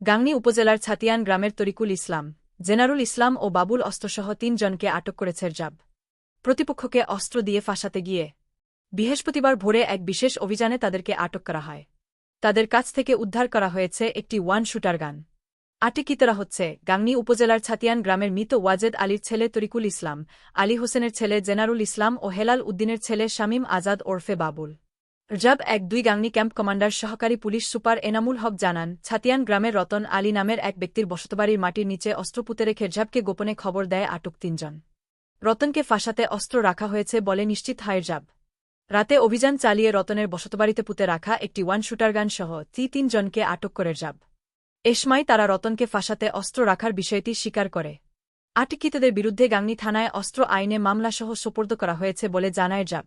গাংনী উপজেলার ছাতিয়ান গ্রামের তরিকুল ইসলাম, জেনারুল ইসলাম ও বাবুল অস্ত্রসহ তিনজনকে আটক করেছে র্যাব প্রতিপক্ষকে অস্ত্র দিয়ে ফাঁসাতে গিয়ে বৃহস্পতিবার ভোরে এক বিশেষ অভিযানে তাদেরকে আটক করা হয়। তাদের কাছ থেকে উদ্ধার করা হয়েছে একটি ওয়ান শুটার গান। আটিকিতরা হচ্ছে গাংনী উপজেলার ছাতিয়ান গ্রামের মৃত ওয়াজেদ আলীর ছেলে তরিকুল ইসলাম, আলী হোসেনের ছেলে জেনারুল ইসলাম ও হেলাল উদ্দিনের ছেলে শামীম আজাদ ওরফে বাবুল। র্যাব এক দুই গাংনী ক্যাম্প কমান্ডার সহকারী পুলিশ সুপার এনামুল হক জানান, ছাতিয়ান গ্রামের রতন আলী নামের এক ব্যক্তির বসতবাড়ির মাটির নিচে অস্ত্র পুঁতে রেখে র্যাবকে গোপনে খবর দেয় আটক তিনজন। রতনকে ফাঁসাতে অস্ত্র রাখা হয়েছে বলে নিশ্চিত হয় র্যাব। রাতে অভিযান চালিয়ে রতনের বসতবাড়িতে পুঁতে রাখা একটি ওয়ান শুটার গান সহ তি তিনজনকে আটক করে র্যাব। এ সময় তারা রতনকে ফাঁসাতে অস্ত্র রাখার বিষয়টি স্বীকার করে। আটকিতদের বিরুদ্ধে গাংনী থানায় অস্ত্র আইনে মামলাসহ সোপর্দ করা হয়েছে বলে জানায় র্যাব।